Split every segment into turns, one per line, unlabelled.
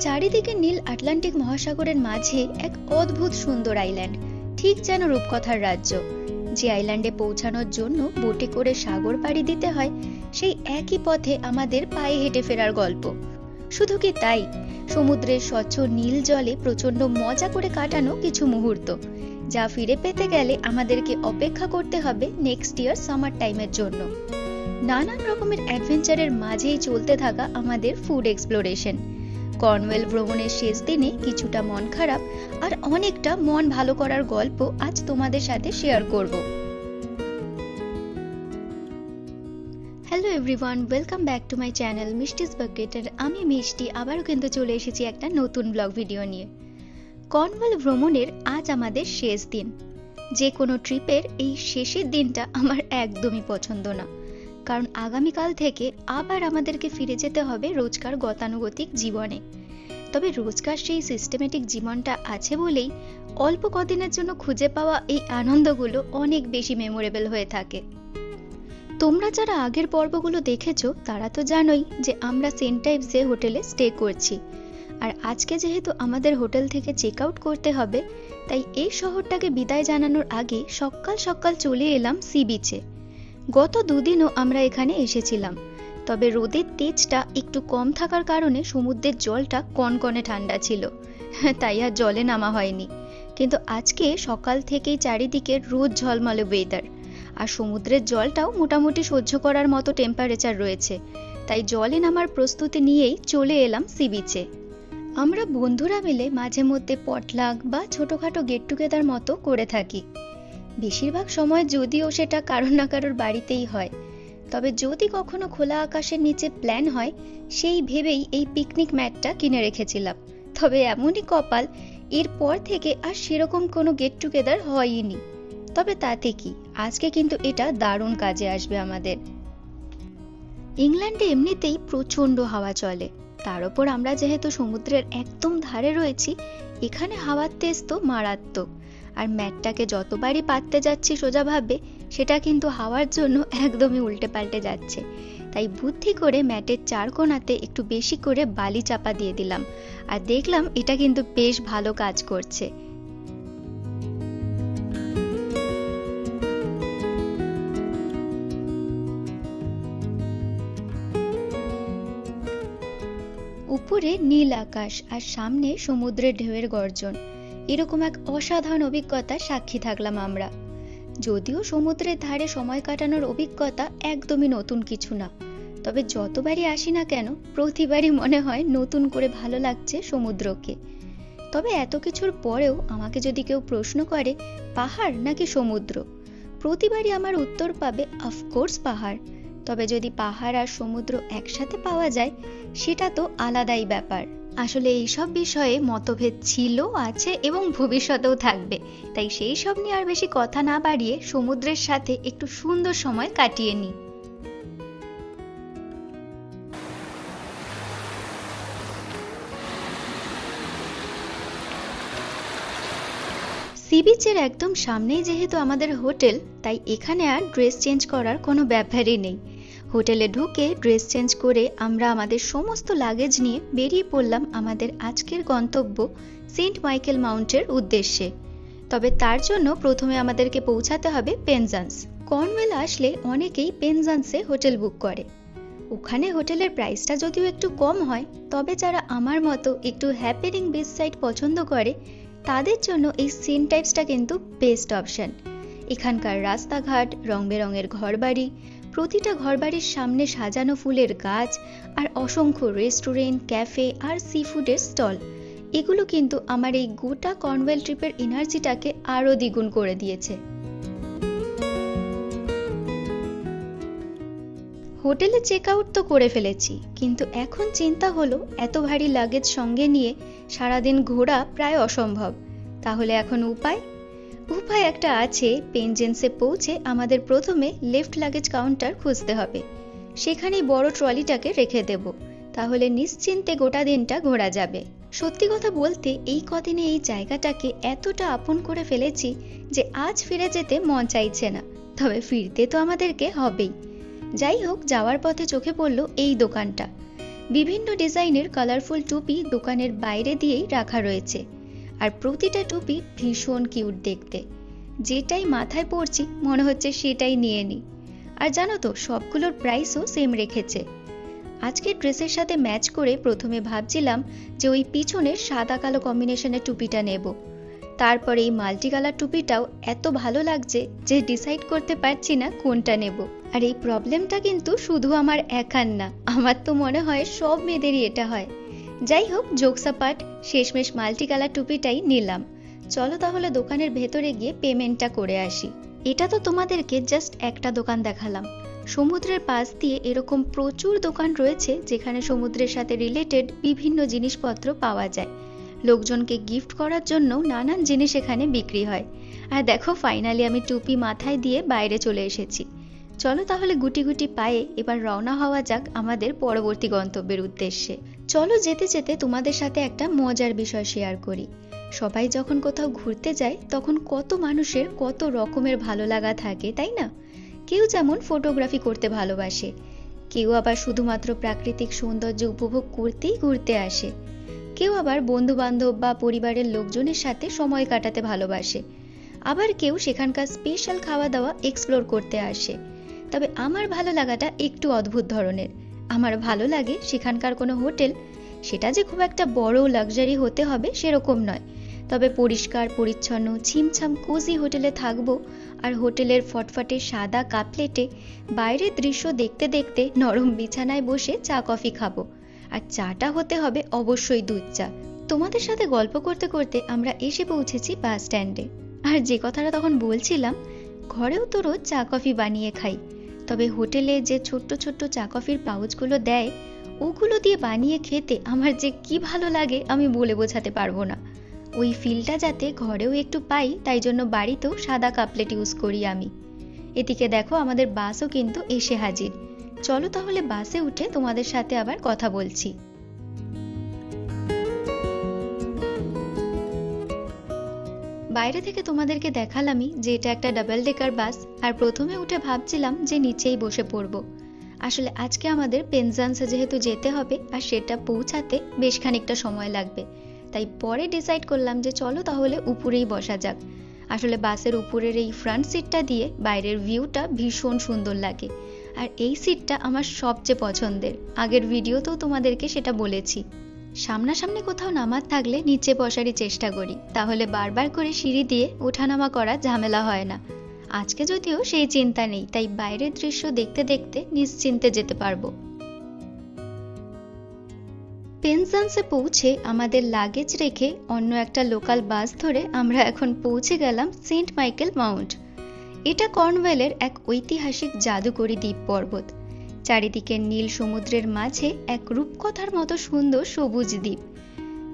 চারিদিকে নীল আটলান্টিক মহাসাগরের মাঝে এক অদ্ভুত সুন্দর আইল্যান্ড, ঠিক যেন রূপকথার রাজ্য। যে আইল্যান্ডে পৌঁছানোর জন্য বোটে করে সাগর পাড়ি দিতে হয়, সেই একই পথে আমাদের পায়ে হেঁটে ফেরার গল্প। শুধু কি তাই? সমুদ্রের স্বচ্ছ নীল জলে প্রচণ্ড মজা করে কাটানো কিছু মুহূর্ত, যা ফিরে পেতে গেলে আমাদেরকে অপেক্ষা করতে হবে নেক্সট ইয়ার সামার টাইমের জন্য। নানান রকমের অ্যাডভেঞ্চারের মাঝেই চলতে থাকা আমাদের ফুড এক্সপ্লোরেশন কর্নওয়েল ভ্রমণের শেষ দিনে কিছুটা মন খারাপ আর অনেকটা মন ভালো করার গল্প আজ তোমাদের সাথে শেয়ার করব। Hello everyone welcome back to my channel মিষ্টিস বাকেটের আমি মিষ্টি, আবারও কিন্তু চলে এসেছি একটা নতুন ব্লগ ভিডিও নিয়ে। কর্নওয়েল ভ্রমণের আজ আমাদের শেষ দিন। যে কোনো ট্রিপের এই শেষের দিনটা আমার একদমই পছন্দ না। কারণ আগামীকাল থেকে আবার আমাদেরকে ফিরে যেতে হবে রোজকার গতানুগতিক জীবনে। তবে রোজকার সেই সিস্টেমেটিক জীবনটা আছে বলেই অল্প কদিনের জন্য খুঁজে পাওয়া এই আনন্দগুলো অনেক বেশি মেমোরেবল হয়ে থাকে। তোমরা যারা আগের পর্বগুলো দেখেছ, তারা তো জানোই যে আমরা সেন্ট টাইপসে হোটেলে স্টে করছি। আর আজকে যেহেতু আমাদের হোটেল থেকে চেক আউট করতে হবে, তাই এই শহরটাকে বিদায় জানানোর আগে সকাল সকাল চলে এলাম সি বিচে। গত দুদিনও আমরা এখানে এসেছিলাম। তবে রোদের তেজটা একটু কম থাকার কারণে সমুদ্রের জলটা কনকনে ঠান্ডা ছিল। তাই আর জলে নামা হয়নি। কিন্তু আজকে সকাল থেকেই চারিদিকে রোদ ঝলমলে ওয়েদার আর সমুদ্রের জলটাও মোটামুটি সহ্য করার মতো টেম্পারেচার রয়েছে। তাই জলে নামার প্রস্তুতি নিয়েই চলে এলাম সি বিচে আমরা বন্ধুরা মিলে মাঝে মধ্যে পটলাক বা ছোটোখাটো গেট টুগেদার মতো করে থাকি। বেশিরভাগ সময় যদিও সেটা কারোর না কারোর বাড়িতেই হয়। তবে যদি কখনো খোলা আকাশের নিচে প্ল্যান হয়, সেই ভেবেই এই পিকনিক ম্যাটটা কিনে রেখেছিলাম। তবে এমনই কপাল, এরপর থেকে আর সেরকম কোনো গেট টুগেদার হয়ইনি। তবে তাতে কি? আজকে কিন্তু এটা দারুণ কাজে আসবে আমাদের। ইংল্যান্ডে এমনিতেই প্রচণ্ড হাওয়া চলে। তার উপর আমরা যেহেতু সমুদ্রের একদম ধারে রয়েছি, এখানে হাওয়ার তেজ তো মারাত্মক। আর ম্যাটটাকে যতবারই পাততে যাচ্ছি সোজাভাবে সেটা কিন্তু হাওয়ার জন্য একদমই উল্টে পাল্টে যাচ্ছে। তাই বুদ্ধি করে ম্যাটের চার কোণাতে একটু বেশি করে বালি চাপা দিয়ে দিলাম। আর দেখলাম এটা কিন্তু বেশ ভালো কাজ করছে। উপরে নীল আকাশ আর সামনে সমুদ্রের ঢেউয়ের গর্জন। এরকম এক অসাধারণ অভিজ্ঞতার সাক্ষী থাকলাম আমরা। যদিও সমুদ্রের ধারে সময় কাটানোর অভিজ্ঞতা একদমই নতুন কিছু না, তবে যতবারই আসি না কেন প্রতিবারই মনে হয় নতুন করে ভালো লাগছে সমুদ্রকে। তবে এত কিছুর পরেও আমাকে যদি কেউ প্রশ্ন করে, পাহাড় নাকি সমুদ্র? প্রতিবারই আমার উত্তর পাবে অফকোর্স পাহাড়। তবে যদি পাহাড় আর সমুদ্র একসাথে পাওয়া যায়, সেটা তো আলাদাই ব্যাপার। আসলে এইসব বিষয়ে মতভেদ ছিল, আছে এবং ভবিষ্যতেও থাকবে। তাই সেই সব নিয়ে আর বেশি কথা না বাড়িয়ে সমুদ্রের সাথে একটু সুন্দর সময় কাটিয়ে নিই সি বিচের একদম সামনেই যেহেতু আমাদের হোটেল, তাই এখানে আর ড্রেস চেঞ্জ করার কোনো ব্যাপারই নেই। হোটেলে ঢুকে ড্রেস চেঞ্জ করে আমরা আমাদের সমস্ত লাগেজ নিয়ে বেরিয়ে পড়লাম আমাদের আজকের গন্তব্য সেন্ট মাইকেল মাউন্টের উদ্দেশ্যে। তবে তার জন্য প্রথমে আমাদেরকে পৌঁছাতে হবে পেনজান্স। কর্নওয়েল আসলে অনেকেই পেনজান্সে হোটেল বুক করে। ওখানে হোটেলের প্রাইসটা যদিও একটু কম হয়, তবে যারা আমার মতো একটু হ্যাপেনিং বিচ সাইড পছন্দ করে, তাদের জন্য এই সিন টাইপসটা কিন্তু বেস্ট অপশন। এখানকার রাস্তাঘাট, রং বেরঙের ঘরবাড়ি প্রতিটা ঘরবাড়ির সামনে সাজানো ফুলের গাছ আর অসংখ্য রেস্টুরেন্ট, ক্যাফে আর সি ফুডের স্টল। এগুলো কিন্তু আমার এই গোটা কর্নওয়েল ট্রিপের এনার্জিটাকে আরও দ্বিগুণ করে দিয়েছে। হোটেলে চেক আউট তো করে ফেলেছি, কিন্তু এখন চিন্তা হলো এত ভারী লাগেজ সঙ্গে নিয়ে সারাদিন ঘোরা প্রায় অসম্ভব। তাহলে এখন উপায়? উপায় একটা আছে, পেনজেন্সে পৌঁছে আমাদের প্রথমে লেফট লাগেজ কাউন্টার খুঁজতে হবে। সেখানেই বড় ট্রলিটাকে রেখে দেব। তাহলে নিশ্চিন্তে গোটা দিনটা ঘোরা যাবে। সত্যি কথা বলতে, এই কদিনে এই জায়গাটাকে এতটা আপন করে ফেলেছি যে আজ ফিরে যেতে মন চাইছে না। তবে ফিরতে তো আমাদেরকে হবেই। যাই হোক, যাওয়ার পথে চোখে পড়ল এই দোকানটা। বিভিন্ন ডিজাইনের কালারফুল টুপি দোকানের বাইরে দিয়েই রাখা রয়েছে। আর প্রতিটা টুপি ভীষণ কিউট দেখতে। যেটাই মাথায় পড়ছি মনে হচ্ছে সেটাই নিয়ে নিই আর জানো তো, সবগুলোর প্রাইসও সেম রেখেছে। আজকের ড্রেসের সাথে ম্যাচ করে প্রথমে ভাবছিলাম যে ওই পিছনের সাদা কালো কম্বিনেশনের টুপিটা নেব। তারপরে এই মাল্টি কালার টুপিটাও এত ভালো লাগছে যে ডিসাইড করতে পারছি না কোনটা নেব। আর এই প্রবলেমটা কিন্তু শুধু আমার একার না, আমার তো মনে হয় সব মেয়েদেরই এটা হয়। যাই হোক জোকসাপাট শেষমেশ মাল্টি কালার টুপিটাই নিলাম। চলো তাহলে দোকানের ভেতরে গিয়ে পেমেন্টটা করে আসি। এটা তো তোমাদেরকে জাস্ট একটা দোকান দেখালাম। সমুদ্রের পাশ দিয়ে এরকম প্রচুর দোকান রয়েছে, যেখানে সমুদ্রের সাথে রিলেটেড বিভিন্ন জিনিসপত্র পাওয়া যায়। লোকজনকে গিফট করার জন্য নানান জিনিস এখানে বিক্রি হয়। আর দেখো ফাইনালি আমি টুপি মাথায় দিয়ে বাইরে চলে এসেছি। চলো তাহলে গুটি গুটি পায়ে এবার রওনা হওয়া যাক আমাদের পরবর্তী গন্তব্যের উদ্দেশ্যে। চলো যেতে যেতে তোমাদের সাথে একটা মজার বিষয় শেয়ার করি। সবাই যখন কোথাও ঘুরতে যায়, তখন কত মানুষের কত রকমের ভালো লাগা থাকে, তাই না? কেউ যেমন ফটোগ্রাফি করতে ভালোবাসে, কেউ আবার শুধুমাত্র প্রাকৃতিক সৌন্দর্য উপভোগ করতেই ঘুরতে আসে। কেউ আবার বন্ধু বান্ধব বা পরিবারের লোকজনের সাথে সময় কাটাতে ভালোবাসে। আবার কেউ সেখানকার স্পেশাল খাওয়া দাওয়া এক্সপ্লোর করতে আসে। তবে আমার ভালো লাগাটা একটু অদ্ভুত ধরনের। আমার ভালো লাগে সেখানকার কোনো হোটেল। সেটা যে খুব একটা বড় লাক্সারি হতে হবে সেরকম নয়। তবে পরিষ্কার, পরিচ্ছন্ন, ছিমছাম কোজি হোটেলে থাকব আর হোটেলের ফটফটে সাদা কাপ প্লেটে বাইরের দৃশ্য দেখতে দেখতে নরম বিছানায় বসে চা, কফি খাব। আর চাটা হতে হবে অবশ্যই দুধ চা। তোমাদের সাথে গল্প করতে করতে আমরা এসে পৌঁছেছি বাস স্ট্যান্ডে। আর যে কথাটা তখন বলছিলাম, ঘরেও তো রোজ চা, কফি বানিয়ে খাই। তবে হোটেলে যে ছোট্ট ছোট্ট চা কফির পাউচগুলো দেয়, ওগুলো দিয়ে বানিয়ে খেতে আমার যে কি ভালো লাগে আমি বলে বোঝাতে পারব না। ওই ফিলটা যাতে ঘরেও একটু পাই, তাই জন্য বাড়িতেও সাদা কাপলেট ইউজ করি আমি। এদিকে দেখো আমাদের বাসও কিন্তু এসে হাজির। চলো তাহলে বাসে উঠে তোমাদের সাথে আবার কথা বলছি। বাইরে থেকে তোমাদেরকে দেখালামই যে এটা একটা ডাবল ডেকার বাস, আর প্রথমে উঠে ভাবছিলাম যে নিচেই বসে পড়ব। আসলে আজকে আমাদের পেনজান্সে যেহেতু যেতে হবে, আর সেটা পৌঁছাতে বেশ খানিকটা সময় লাগবে। তাই পরে ডিসাইড করলাম যে চলো তাহলে উপরেই বসা যাক। আসলে বাসের উপরের এই ফ্রন্ট সিটটা দিয়ে বাইরের ভিউটা ভীষণ সুন্দর লাগে। আর এই সিটটা আমার সবচেয়ে পছন্দের। আগের ভিডিওতেও তোমাদেরকে সেটা বলেছি। সামনাসামনি কোথাও নামার থাকলে নিচে বসারই চেষ্টা করি। তাহলে বারবার করে সিঁড়ি দিয়ে ওঠানামা করা ঝামেলা হয় না। আজকে যদিও সেই চিন্তা নেই, তাই বাইরের দৃশ্য দেখতে দেখতে নিশ্চিন্তে যেতে পারব। পেনজান্সে পৌঁছে আমাদের লাগেজ রেখে অন্য একটা লোকাল বাস ধরে আমরা এখন পৌঁছে গেলাম সেন্ট মাইকেল মাউন্ট। এটা কর্নওয়েলের এক ঐতিহাসিক জাদুকরী দ্বীপ পর্বত চারিদিকে নীল সমুদ্রের মাঝে এক রূপকথার মতো সুন্দর সবুজ দ্বীপ।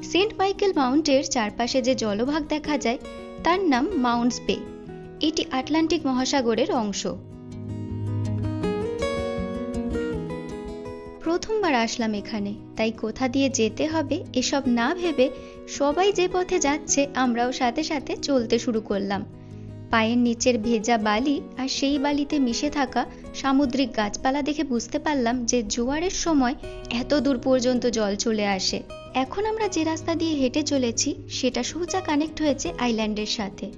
সেন্ট মাইকেল মাউন্টের চারপাশে যে জলভাগ দেখা যায়, তার নাম মাউন্টস বে। এটি আটলান্টিক মহাসাগরের অংশ। প্রথমবার আসলাম এখানে, তাই কোথা দিয়ে যেতে হবে এসব না ভেবে সবাই যে পথে যাচ্ছে, আমরাও সাথে সাথে চলতে শুরু করলাম। পায়ের নিচের ভেজা বালি আর সেই বালিতে মিশে থাকা সামুদ্রিক গাছপালা দেখে বুঝতে পারলাম যে জোয়ারের সময় এত দূর পর্যন্ত জল চলে আসে। এখন আমরা যে রাস্তা দিয়ে হেঁটে চলেছি, সেটা সোজা কানেক্ট হয়েছে আইল্যান্ডের সাথে।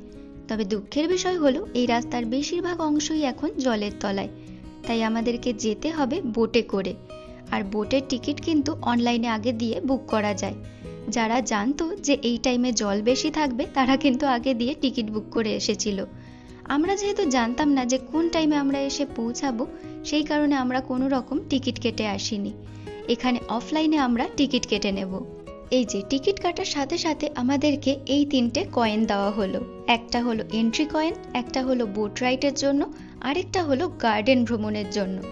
তবে দুঃখের বিষয় হলো, এই রাস্তার বেশিরভাগ অংশই এখন জলের তলায়। তাই আমাদেরকে যেতে হবে বোটে করে। আর বোটের টিকিট কিন্তু অনলাইনে আগে দিয়ে বুক করা যায়। যারা জানতো যে এই টাইমে জল বেশি থাকবে, তারা কিন্তু আগে দিয়ে টিকিট বুক করে এসেছিল। আমরা যেহেতু জানতাম না যে কোন টাইমে আমরা এসে পৌঁছাবো, সেই কারণে আমরা কোনো রকম টিকিট কেটে আসিনি। এখানে অফলাইনে আমরা টিকিট কেটে নেব। এই যে, টিকিট কাটার সাথে সাথে আমাদেরকে এই তিনটে কয়েন দেওয়া হলো। একটা হলো এন্ট্রি কয়েন, একটা হলো বোট রাইডের জন্য, আরেকটা হলো গার্ডেন ভ্রমণের জন্য।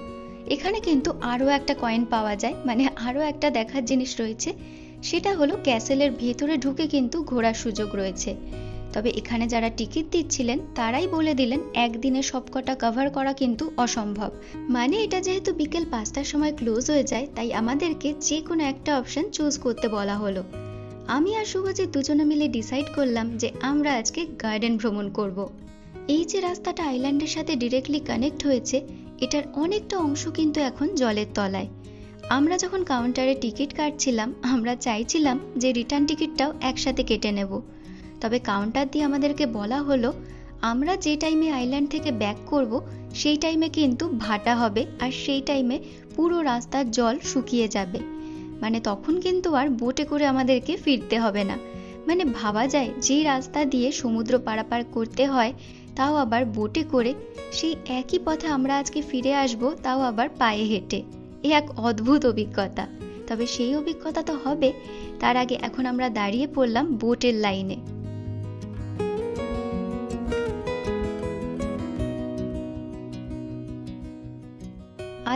এখানে কিন্তু আরও একটা কয়েন পাওয়া যায় মানে আরও একটা দেখার জিনিস রয়েছে, সেটা হলো ক্যাসেলের ভেতরে ঢুকে কিন্তু ঘোরার সুযোগ রয়েছে। তবে এখানে যারা টিকিট দিচ্ছিলেন, তারাই বলে দিলেন একদিনে সবকটা কভার করা কিন্তু অসম্ভব। মানে এটা যেহেতু বিকেল পাঁচটার সময় ক্লোজ হয়ে যায়, তাই আমাদেরকে যে কোনো একটা অপশন চুজ করতে বলা হলো। আমি আর শুভজিৎ দুজনে মিলে ডিসাইড করলাম যে আমরা আজকে গার্ডেন ভ্রমণ করব। এই যে রাস্তাটা আইল্যান্ডের সাথে ডিরেক্টলি কানেক্ট হয়েছে, এটার অনেকটা অংশ কিন্তু এখন জলের তলায়। আমরা যখন কাউন্টারে টিকিট কাটছিলাম, আমরা চাইছিলাম যে রিটার্ন টিকিটটাও একসাথে কেটে নেব। তবে কাউন্টার দিয়ে আমাদেরকে বলা হলো, আমরা যে টাইমে আইল্যান্ড থেকে ব্যাক করব, সেই টাইমে কিন্তু ভাটা হবে আর সেই টাইমে পুরো রাস্তার জল শুকিয়ে যাবে। মানে তখন কিন্তু আর বোটে করে আমাদেরকে ফিরতে হবে না। মানে ভাবা যায়, যেই রাস্তা দিয়ে সমুদ্র পারাপার করতে হয়, তাও আবার বোটে করে, সেই একই পথে আমরা আজকে ফিরে আসব, তাও আবার পায়ে হেঁটে। এ এক অদ্ভুত অভিজ্ঞতা। তবে সেই অভিজ্ঞতা তো হবে, তার আগে এখন আমরা দাঁড়িয়ে পড়লাম বোটের লাইনে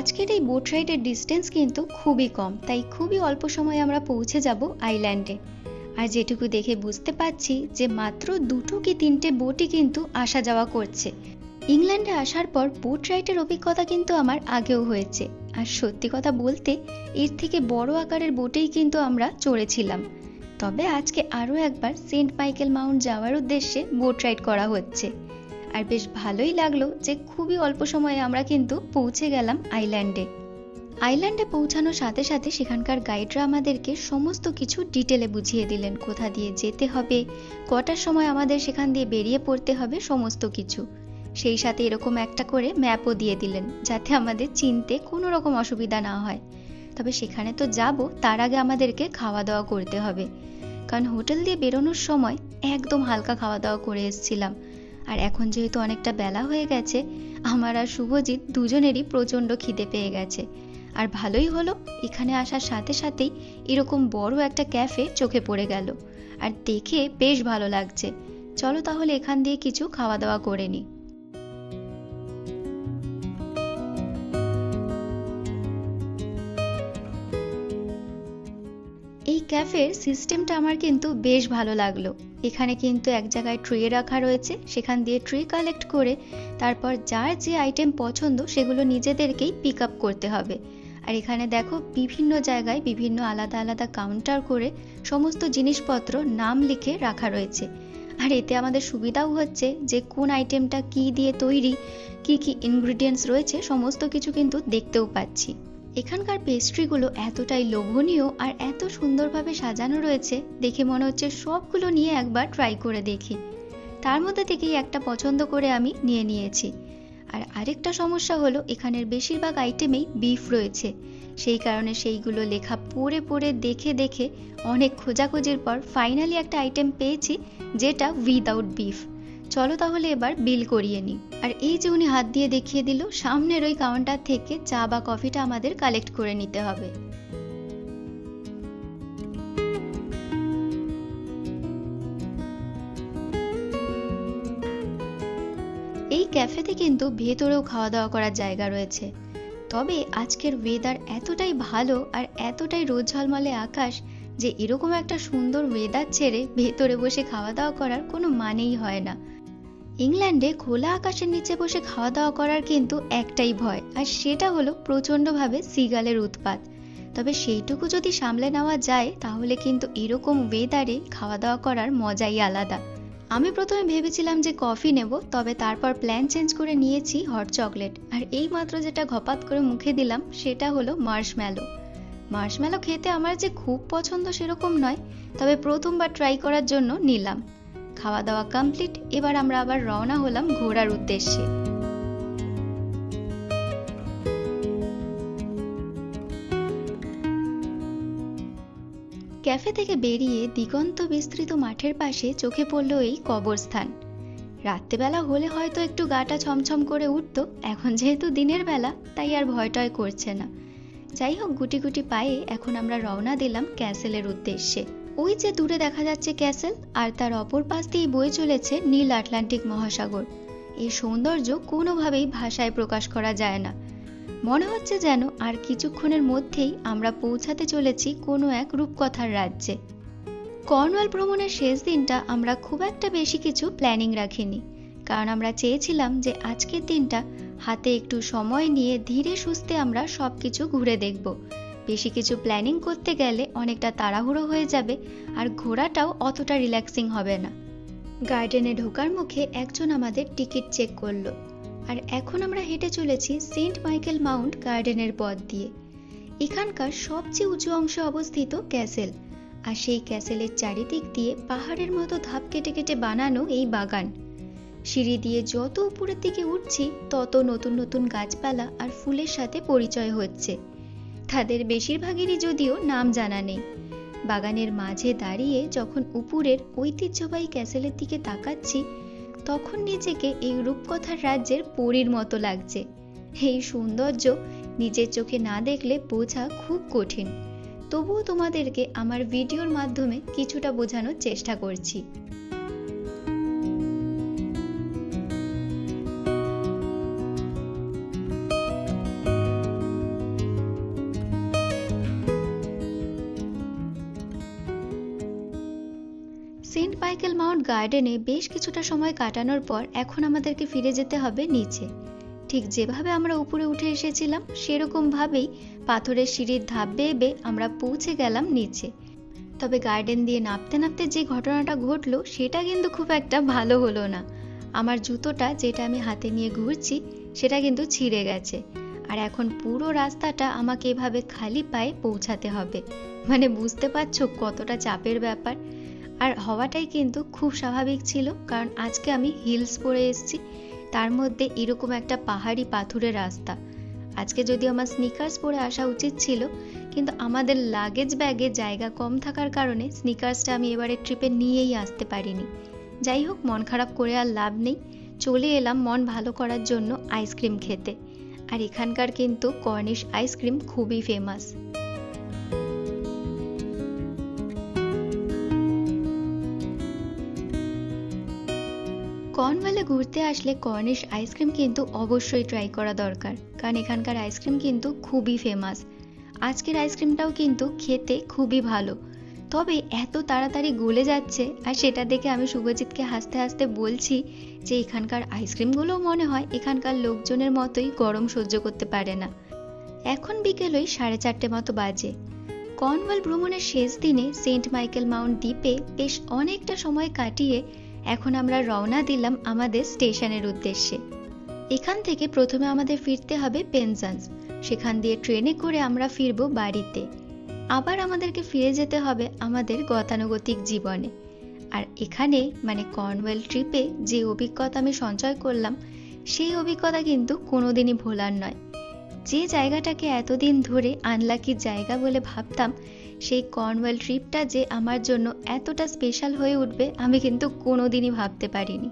আজকের এই বোট রাইডের ডিস্টেন্স কিন্তু খুবই কম, তাই খুবই অল্প সময়ে আমরা পৌঁছে যাব আইল্যান্ডে আর যেটুকু দেখে বুঝতে পারছি যে মাত্র দুটো কি তিনটে বোটই কিন্তু আসা যাওয়া করছে। ইংল্যান্ডে আসার পর বোট রাইডের অভিজ্ঞতা কিন্তু আমার আগেও হয়েছে। আর সত্যি কথা বলতে, এর থেকে বড় আকারের বোটেই কিন্তু আমরা চড়েছিলাম। তবে আজকে আরও একবার সেন্ট মাইকেল মাউন্ট যাওয়ার উদ্দেশ্যে বোট রাইড করা হচ্ছে। আর বেশ ভালোই লাগল যে খুবই অল্প সময়ে আমরা কিন্তু পৌঁছে গেলাম আইল্যান্ডে। আইল্যান্ডে পৌঁছানোর সাথে সাথে সেখানকার গাইডরা আমাদেরকে সমস্ত কিছু ডিটেলে বুঝিয়ে দিলেন। কোথা দিয়ে যেতে হবে, কটার সময় আমাদের সেখান দিয়ে বেরিয়ে পড়তে হবে, সমস্ত কিছু। সেই সাথে এরকম একটা করে ম্যাপও দিয়ে দিলেন, যাতে আমাদের চিনতে কোনো রকম অসুবিধা না হয়। তবে সেখানে তো যাব, তার আগে আমাদেরকে খাওয়া দাওয়া করতে হবে। কারণ হোটেল দিয়ে বেরোনোর সময় একদম হালকা খাওয়া দাওয়া করে এসেছিলাম। আর এখন যেহেতু অনেকটা বেলা হয়ে গেছে, আমার আর শুভজিৎ দুজনেরই প্রচণ্ড খিদে পেয়ে গেছে। আর ভালোই হলো, এখানে আসার সাথে সাথেই এরকম বড় একটা ক্যাফে চোখে পড়ে গেল। আর দেখে বেশ ভালো লাগছে। চলো তাহলে এখান দিয়ে কিছু খাওয়া দাওয়া করে নিই ক্যাফের সিস্টেমটা আমার কিন্তু বেশ ভালো লাগল। এখানে কিন্তু এক জায়গায় ট্রে রাখা রয়েছে, সেখান দিয়ে ট্রে কালেক্ট করে তারপর যার যে আইটেম পছন্দ সেগুলো নিজেদেরকেই পিক আপ করতে হবে। আর এখানে দেখো বিভিন্ন জায়গায় বিভিন্ন আলাদা আলাদা কাউন্টার করে সমস্ত জিনিসপত্র নাম লিখে রাখা রয়েছে। আর এতে আমাদের সুবিধাও হচ্ছে যে কোন আইটেমটা কি দিয়ে তৈরি, কি কি ইনগ্রিডিয়েন্টস রয়েছে, সমস্ত কিছু কিন্তু দেখতেও পাচ্ছি। এখানকার পেস্ট্রিগুলো এতটাই লোভনীয় আর এত সুন্দরভাবে সাজানো রয়েছে দেখে মনে হচ্ছে সবগুলো নিয়ে একবার ট্রাই করে দেখি। তার মধ্যে থেকেই একটা পছন্দ করে আমি নিয়ে নিয়েছি। আর আরেকটা সমস্যা হলো এখানের বেশিরভাগ আইটেমেই বিফ রয়েছে। সেই কারণে সেইগুলো লেখা পড়ে পড়ে দেখে দেখে অনেক খোঁজাখুঁজির পর ফাইনালি একটা আইটেম পেয়েছি যেটা উইদাউট বিফ চলো তাহলে এবার বিল করিয়ে নিই। আর এই যে উনি হাত দিয়ে দেখিয়ে দিল, সামনের ওই কাউন্টার থেকে চা বা কফিটা আমাদের কালেক্ট করে নিতে হবে। এই ক্যাফেতে কিন্তু ভেতরেও খাওয়া দাওয়া করার জায়গা রয়েছে। তবে আজকের ওয়েদার এতটাই ভালো আর এতটাই রোদ ঝলমলে আকাশ যে এরকম একটা সুন্দর ওয়েদার ছেড়ে ভেতরে বসে খাওয়া দাওয়া করার কোনো মানেই হয় না। ইংল্যান্ডে খোলা আকাশের নিচে বসে খাওয়া দাওয়া করার কিন্তু একটাই ভয়, আর সেটা হলো প্রচণ্ডভাবে সিগালের উৎপাত। তবে সেইটুকু যদি সামলে নেওয়া যায়, তাহলে কিন্তু এরকম ওয়েদারে খাওয়া দাওয়া করার মজাই আলাদা। আমি প্রথমে ভেবেছিলাম যে কফি নেব, তবে তারপর প্ল্যান চেঞ্জ করে নিয়েছি হট চকলেট আর এই মাত্র যেটা ঘপাত করে মুখে দিলাম, সেটা হলো মার্শম্যালো মার্শম্যালো খেতে আমার যে খুব পছন্দ সেরকম নয়, তবে প্রথমবার ট্রাই করার জন্য নিলাম। খাওয়া দাওয়া কমপ্লিট এবার আমরা আবার রওনা হলাম ঘোরার উদ্দেশ্যে। ক্যাফে থেকে বেরিয়ে দিগন্ত বিস্তৃত মাঠের পাশে চোখে পড়ল এই কবরস্থান। রাত্রেবেলা হলে হয়তো একটু গাটা ছমছম করে উঠত, এখন যেহেতু দিনের বেলা, তাই আর ভয়টয় করছে না। যাই হোক, গুটি গুটি পায়ে এখন আমরা রওনা দিলাম ক্যাসেলের উদ্দেশ্যে। ওই যে দূরে দেখা যাচ্ছে ক্যাসেল আর তার অপর পাশ দিয়ে বয়ে চলেছে নীল আটলান্টিক মহাসাগর। এই সৌন্দর্য কোনোভাবেই ভাষায় প্রকাশ করা যায় না। মনে হচ্ছে যেন আর কিছুক্ষণের মধ্যেই আমরা পৌঁছাতে চলেছি কোনো এক রূপকথার রাজ্যে। কর্নওয়াল ভ্রমণের শেষ দিনটা আমরা খুব একটা বেশি কিছু প্ল্যানিং রাখিনি, কারণ আমরা চেয়েছিলাম যে আজকের দিনটা হাতে একটু সময় নিয়ে ধীরে সুস্থে আমরা সব কিছু ঘুরে দেখব। বেশি কিছু প্ল্যানিং করতে গেলে অনেকটা তাড়াহুড়ো হয়ে যাবে আর ঘোরাটাও অতটা রিল্যাক্সিং হবে না। গার্ডেনে ঢোকার মুখে একজন আমাদের টিকিট চেক করল আর এখন আমরা হেঁটে চলেছি সেন্ট মাইকেল মাউন্ট গার্ডেনের পথ দিয়ে। এখানকার সবচেয়ে উঁচু অংশে অবস্থিত ক্যাসেল আর সেই ক্যাসেলের চারিদিক দিয়ে পাহাড়ের মতো ধাপ কেটে কেটে বানানো এই বাগান। সিঁড়ি দিয়ে যত উপরের দিকে উঠছি, তত নতুন নতুন গাছপালা আর ফুলের সাথে পরিচয় হচ্ছে। তাদের বেশিরভাগেরই যদিও নাম জানা নেই। বাগানের মাঝে দাঁড়িয়ে যখন উপরের ঐতিহ্যবাহী ক্যাসেলের দিকে তাকাচ্ছি, তখন নিজেকে এই রূপকথার রাজ্যের পরীর মতো লাগছে। এই সৌন্দর্য নিজের চোখে না দেখলে বোঝা খুব কঠিন। তবুও তোমাদেরকে আমার ভিডিওর মাধ্যমে কিছুটা বোঝানোর চেষ্টা করছি। সেন্ট মাইকেল মাউন্ট গার্ডেনে বেশ কিছুটা সময় কাটানোর পর এখন আমাদেরকে ফিরে যেতে হবে নিচে। ঠিক যেভাবে আমরা উপরে উঠে এসেছিলাম, সেরকম ভাবেই পাথরের সিঁড়ির ধাপ বেয়ে বেয়ে আমরা পৌঁছে গেলাম নিচে। তবে গার্ডেন দিয়ে নামতে নামতে যে ঘটনাটা ঘটলো, সেটা কিন্তু খুব একটা ভালো হলো না। আমার জুতোটা যেটা আমি হাতে নিয়ে ঘুরছি, সেটা কিন্তু ছিঁড়ে গেছে। আর এখন পুরো রাস্তাটা আমাকে এভাবে খালি পায়ে পৌঁছাতে হবে। মানে বুঝতে পারছ কতটা চাপের ব্যাপার? আর হওয়াটাই কিন্তু খুব স্বাভাবিক ছিল, কারণ আজকে আমি হিলস পরে এসেছি। তার মধ্যে এরকম একটা পাহাড়ি পাথুরে রাস্তা। আজকে যদি আমার স্নিকার্স পরে আসা উচিত ছিল, কিন্তু আমাদের লাগেজ ব্যাগে জায়গা কম থাকার কারণে স্নিকার্সটা আমি এবারে ট্রিপে নিয়েই আসতে পারিনি। যাই হোক, মন খারাপ করে আর লাভ নেই। চলে এলাম মন ভালো করার জন্য আইসক্রিম খেতে। আর এখানকার কিন্তু কর্নিশ আইসক্রিম খুবই ফেমাস কর্নওয়ালে ঘুরতে আসলে কর্নিশ আইসক্রিম কিন্তু অবশ্যই ট্রাই করা দরকার। কারণ এখানকার আইসক্রিম কিন্তু খুবই ফেমাস আজকের আইসক্রিমটাও কিন্তু খেতে খুবই ভালো। তবে এত তাড়াতাড়ি গলে যাচ্ছে, আর সেটা দেখে আমি শুভজিৎকে হাসতে হাসতে বলছি যে এখানকার আইসক্রিমগুলোও মনে হয় এখানকার লোকজনের মতোই গরম সহ্য করতে পারে না। এখন বিকেল ওই সাড়ে চারটে মতো বাজে। কর্নওয়াল ভ্রমণের শেষ দিনে সেন্ট মাইকেল মাউন্ট দ্বীপে বেশ অনেকটা সময় কাটিয়ে এখন আমরা রওনা দিলাম আমাদের স্টেশনের উদ্দেশ্যে। এখান থেকে প্রথমে আমাদের ফিরতে হবে পেনজান্স। সেখান দিয়ে ট্রেনে করে আমরা ফিরবো বাড়িতে। আবার আমাদেরকে ফিরে যেতে হবে আমাদের গতানুগতিক জীবনে। আর এখানে মানে কর্নওয়েল ট্রিপে যে অভিজ্ঞতা আমি সঞ্চয় করলাম, সেই অভিজ্ঞতা কিন্তু কোনোদিনই ভোলার নয়। যে জায়গাটাকে এতদিন ধরে আনলাকির জায়গা বলে ভাবতাম সেই কর্নওয়েল ট্রিপটা যে আমার জন্য এতটা স্পেশাল হয়ে উঠবে, আমি কিন্তু কোনোদিনই ভাবতে পারিনি।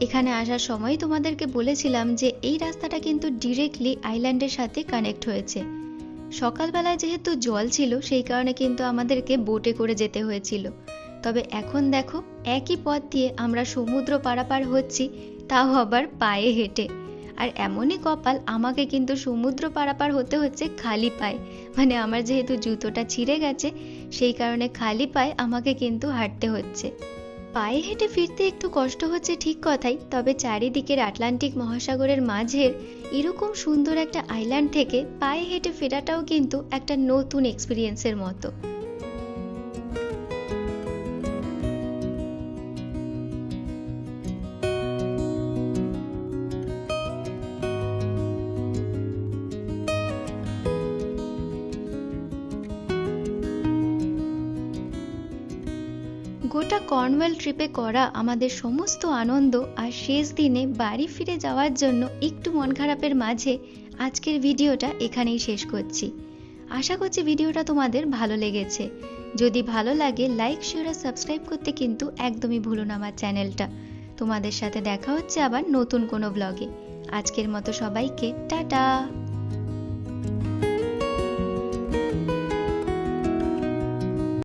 এখানে আসার সময় তোমাদেরকে বলেছিলাম যে এই রাস্তাটা কিন্তু ডিরেক্টলি আইল্যান্ডের সাথে কানেক্ট হয়েছে। সকালবেলায় যেহেতু জল ছিল, সেই কারণে কিন্তু আমাদেরকে বোটে করে যেতে হয়েছিল। তবে এখন দেখো, একই পথ দিয়ে আমরা সমুদ্র পারাপার হচ্ছি, তাও আবার পায়ে হেঁটে। আর এমনই কপাল আমাকে কিন্তু সমুদ্র পারাপার হতে হচ্ছে খালি পায়ে। মানে আমার যেহেতু জুতোটা ছিঁড়ে গেছে, সেই কারণে খালি পায়ে আমাকে কিন্তু হাঁটতে হচ্ছে। পায়ে হেঁটে ফিরতে একটু কষ্ট হচ্ছে ঠিক কথাই, তবে চারিদিকের আটলান্টিক মহাসাগরের মাঝের এরকম সুন্দর একটা আইল্যান্ড থেকে পায়ে হেঁটে ফেরাটাও কিন্তু একটা নতুন এক্সপিরিয়েন্সের মতো। গোটা কর্নওয়েল ট্রিপে করা আমাদের সমস্ত আনন্দ আর শেষ দিনে বাড়ি ফিরে যাওয়ার জন্য একটু মন খারাপের মাঝে আজকের ভিডিওটা এখানেই শেষ করছি। আশা করছি ভিডিওটা তোমাদের ভালো লেগেছে। যদি ভালো লাগে লাইক শেয়ার আর সাবস্ক্রাইব করতে কিন্তু একদমই ভুলো না আমার চ্যানেলটা। তোমাদের সাথে দেখা হচ্ছে আবার নতুন কোনো ব্লগে আজকের মতো সবাইকে, টাটা!